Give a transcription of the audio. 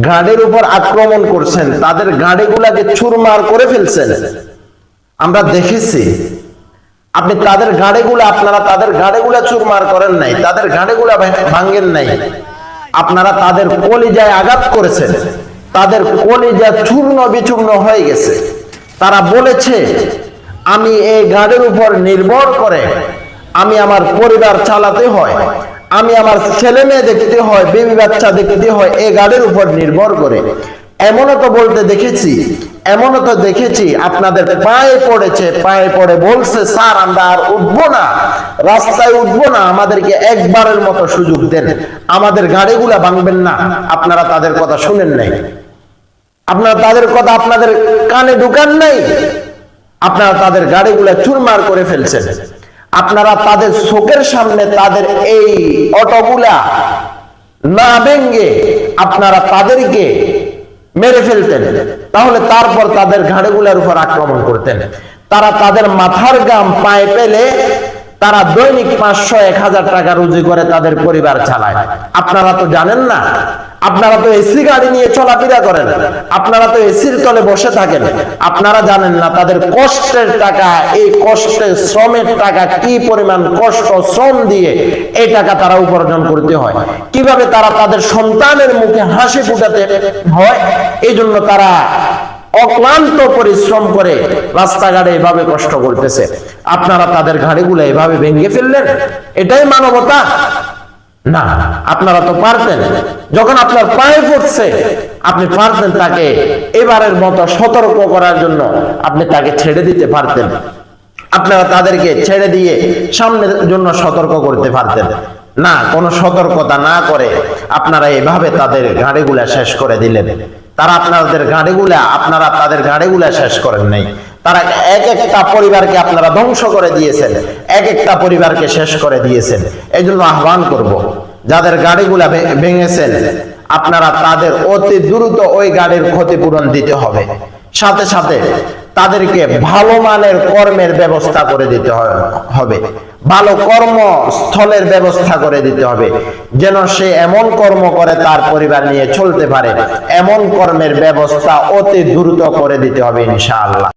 গাড়ির উপর আক্রমণ করছেন, তাদের গাড়িগুলাকে চুরমার করে ফেলছেন। আমরা দেখেছি, আপনি তাদের গাড়িগুলা, আপনারা তাদের গাড়িগুলা চুরমার করেন নাই, তাদের গাড়িগুলা ভা- ভাঙ্গেন নাই। আপনারা তাদের কলিজায় আঘাত করেছেন, তাদের কলিজা চূর্ণ বিচূর্ণ হয়ে গেছে। তারা বলেছে, আমি এই গাড়ির উপর নির্ভর করে, আমি আমার পরিবার চালাতে হয়। আমি আমার ছেলে মেয়ে দেখতে হয়, বেবি বাচ্চা দেখতে হয় এই গাড়ির উপর নির্ভর করে। এমনও তো বলতে দেখেছি, এমনও তো দেখেছি, আপনাদের পায়ে পড়েছে, পায়ে পড়ে বলছে, স্যার, আমরা আর উঠবো না। রাস্তায় উঠবো না, আমাদেরকে একবারের মতো সুযোগ দেন। আমাদের গাড়িগুলা ভাঙবেন না। আপনারা তাদের কথা শুনেন নাই। আপনারা তাদের কথা আপনাদের কানে ঢুকান নাই। আপনারা তাদের গাড়িগুলা চুরমার করে ফেলছেন। আপনারা তাদের চোখের সামনে তাদের এই অটোগুলা না ভেঙ্গে আপনারা তাদেরকে মেরে ফেলতেন। তাহলে তারপর তাদের ঘাড়েগুলার উপর আক্রমণ করতেন। তারা তাদের মাথার গাম পায়ে পেলে তারা দৈনিক পাঁচশো এক হাজার টাকা রুজি করে তাদের পরিবার চালায়। আপনারা তো জানেন না আপনারা তো এসি গাড়ি নিয়ে চলাফেরা করেন আপনারা তো এসির তলে বসে থাকেন। আপনারা জানেন না তাদের কষ্টের টাকা, এই কষ্টের শ্রমের টাকা কি পরিমাণ কষ্ট, শ্রম দিয়ে এই টাকা তারা উপার্জন করতে হয়। কীভাবে তারা তাদের সন্তানের মুখে হাসি ফুটাতে হয় এই জন্য তারা অক্লান্ত পরিশ্রম করে রাস্তাঘাটে এভাবে কষ্ট করতেছে। আপনারা তাদের ঘাড়িগুলো এভাবে ভেঙে ফেললেন, এটাই মানবতা। না, আপনারা তো পারতেন। যখন আপনার পায়ে পড়ছে, আপনি পারতেন তাকে এবারের মতো সতর্ক করার জন্য আপনি তাকে ছেড়ে দিতে পারতেন। আপনারা তাদেরকে ছেড়ে দিয়ে সামনের জন্য সতর্ক করতে পারতেন। না, কোনো সতর্কতা না করে আপনারা এভাবে তাদের গাড়িগুলা শেষ করে দিলেন। তারা আপনাদের গাড়িগুলা আপনারা তাদের গাড়িগুলা শেষ করেন নাই। তারা এক একটা পরিবারকে আপনারা ধ্বংস করে দিয়েছেন, এক একটা পরিবারকে শেষ করে দিয়েছেন। এই জন্য আহ্বান করব, যাদের গাড়িগুলা ভেঙেছেন, আপনারা তাদের অতি দ্রুত ওই গাড়ির ক্ষতিপূরণ দিতে হবে। সাথে সাথে তাদেরকে ভালো মানের কর্মের ব্যবস্থা করে দিতে হবে। ভালো কর্মস্থলের ব্যবস্থা করে দিতে হবে, যেন সে এমন কর্ম করে তার পরিবার নিয়ে চলতে পারে। এমন কর্মের ব্যবস্থা অতি দ্রুত করে দিতে হবে ইনশাআল্লাহ।